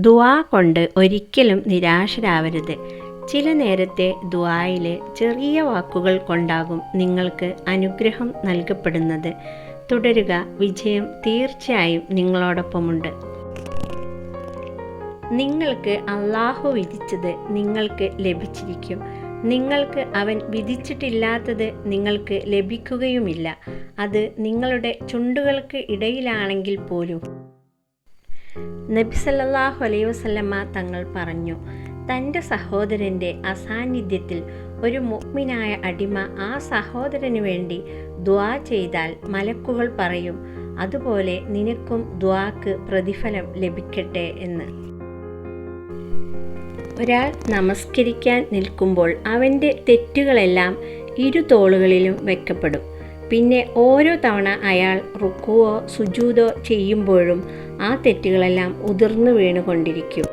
ദുആ കൊണ്ട് ഒരിക്കലും നിരാശരാവരുത്. ചില നേരത്തെ ദുവായിലെ ചെറിയ വാക്കുകൾ കൊണ്ടാകും നിങ്ങൾക്ക് അനുഗ്രഹം നൽകപ്പെടുന്നത്. തുടരുക വിജയം തീർച്ചയായും നിങ്ങളോടൊപ്പമുണ്ട്. നിങ്ങൾക്ക് അള്ളാഹു വിധിച്ചത് നിങ്ങൾക്ക് ലഭിച്ചിരിക്കും. നിങ്ങൾക്ക് അവൻ വിധിച്ചിട്ടില്ലാത്തത് നിങ്ങൾക്ക് ലഭിക്കുകയുമില്ല. അത് നിങ്ങളുടെ ചുണ്ടുകൾക്ക് ഇടയിലാണെങ്കിൽ പോലും. നബി സല്ലല്ലാഹു അലൈഹി വസല്ലമ തങ്ങൾ പറഞ്ഞു തന്റെ സഹോദരന്റെ അസാന്നിധ്യത്തിൽ ഒരു മുഗ്മിനായ അടിമ ആ സഹോദരന് വേണ്ടി ദ്വാ ചെയ്താൽ മലക്കുകൾ പറയും അതുപോലെ നിനക്കും ദ്വാക്ക് പ്രതിഫലം ലഭിക്കട്ടെ എന്ന്. ഒരാൾ നമസ്കരിക്കാൻ നിൽക്കുമ്പോൾ അവന്റെ തെറ്റുകളെല്ലാം ഇരു തോളുകളിലും വെക്കപ്പെടും. പിന്നെ ഓരോ തവണ അയാൾ റുക്കുവോ സുജൂതോ ചെയ്യുമ്പോഴും ആ തെറ്റുകളെല്ലാം ഉതിർന്നു വീണുകൊണ്ടിരിക്കും.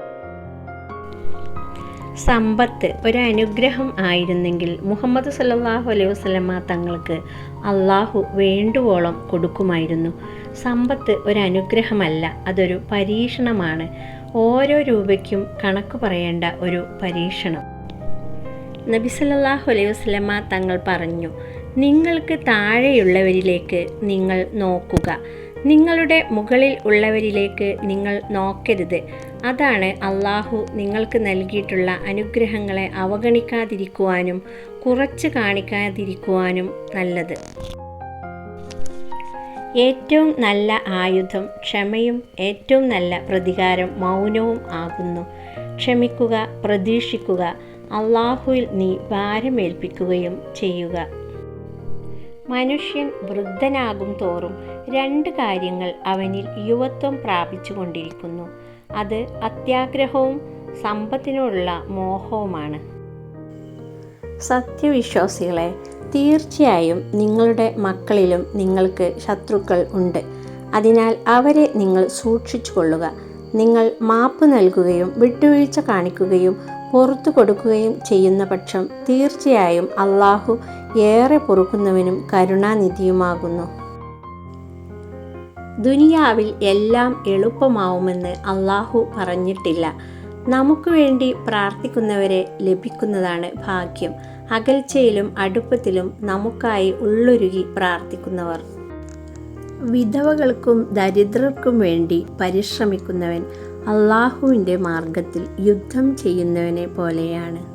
സമ്പത്ത് ഒരു അനുഗ്രഹം ആയിരുന്നെങ്കിൽ മുഹമ്മദ് സല്ലാഹു അലൈഹി വസ്ലമ തങ്ങൾക്ക് അള്ളാഹു വേണ്ടുവോളം കൊടുക്കുമായിരുന്നു. സമ്പത്ത് ഒരു അനുഗ്രഹമല്ല അതൊരു പരീക്ഷണമാണ്. ഓരോ രൂപയ്ക്കും കണക്ക് പറയേണ്ട ഒരു പരീക്ഷണം. നബി സല്ലല്ലാഹു അലൈഹി വസ്ലമ തങ്ങൾ പറഞ്ഞു നിങ്ങൾക്ക് താഴെയുള്ളവരിലേക്ക് നിങ്ങൾ നോക്കുക. നിങ്ങളുടെ മുകളിൽ ഉള്ളവരിലേക്ക് നിങ്ങൾ നോക്കരുത്. അതാണ് അള്ളാഹു നിങ്ങൾക്ക് നൽകിയിട്ടുള്ള അനുഗ്രഹങ്ങളെ അവഗണിക്കാതിരിക്കുവാനും കുറച്ച് കാണിക്കാതിരിക്കുവാനും നല്ലത്. ഏറ്റവും നല്ല ആയുധം ക്ഷമയും ഏറ്റവും നല്ല പ്രതികാരം മൗനവും ആകുന്നു. ക്ഷമിക്കുക പ്രതീക്ഷിക്കുക. അള്ളാഹുവിൽ നീ ഭാരമേൽപ്പിക്കുകയും ചെയ്യുക. മനുഷ്യൻ വൃദ്ധനാകും തോറും രണ്ട് കാര്യങ്ങൾ അവനിൽ യുവത്വം പ്രാപിച്ചു കൊണ്ടിരിക്കുന്നു. അത് അത്യാഗ്രഹവും സമ്പത്തിനോടുള്ള മോഹവുമാണ്. സത്യവിശ്വാസികളെ തീർച്ചയായും നിങ്ങളുടെ മക്കളിലും നിങ്ങൾക്ക് ശത്രുക്കൾ ഉണ്ട്. അതിനാൽ അവരെ നിങ്ങൾ സൂക്ഷിച്ചു കൊള്ളുക നിങ്ങൾ മാപ്പ് നൽകുകയും വിട്ടുവീഴ്ച കാണിക്കുകയും പുറത്തു കൊടുക്കുകയും ചെയ്യുന്ന പക്ഷം തീർച്ചയായും അള്ളാഹു ഏറെ പൊറുക്കുന്നവനും കരുണാനിധിയുമാകുന്നു. ദുനിയാവിൽ എല്ലാം എളുപ്പമാവുമെന്ന് അള്ളാഹു പറഞ്ഞിട്ടില്ല. നമുക്ക് വേണ്ടി പ്രാർത്ഥിക്കുന്നവരെ ലഭിക്കുന്നതാണ് ഭാഗ്യം. അകൽച്ചയിലും അടുപ്പത്തിലും നമുക്കായി ഉള്ളൊരുകി പ്രാർത്ഥിക്കുന്നവർ. വിധവകൾക്കും ദരിദ്രർക്കും വേണ്ടി പരിശ്രമിക്കുന്നവൻ അള്ളാഹുവിന്റെ മാർഗത്തിൽ യുദ്ധം ചെയ്യുന്നവനെ പോലെയാണ്.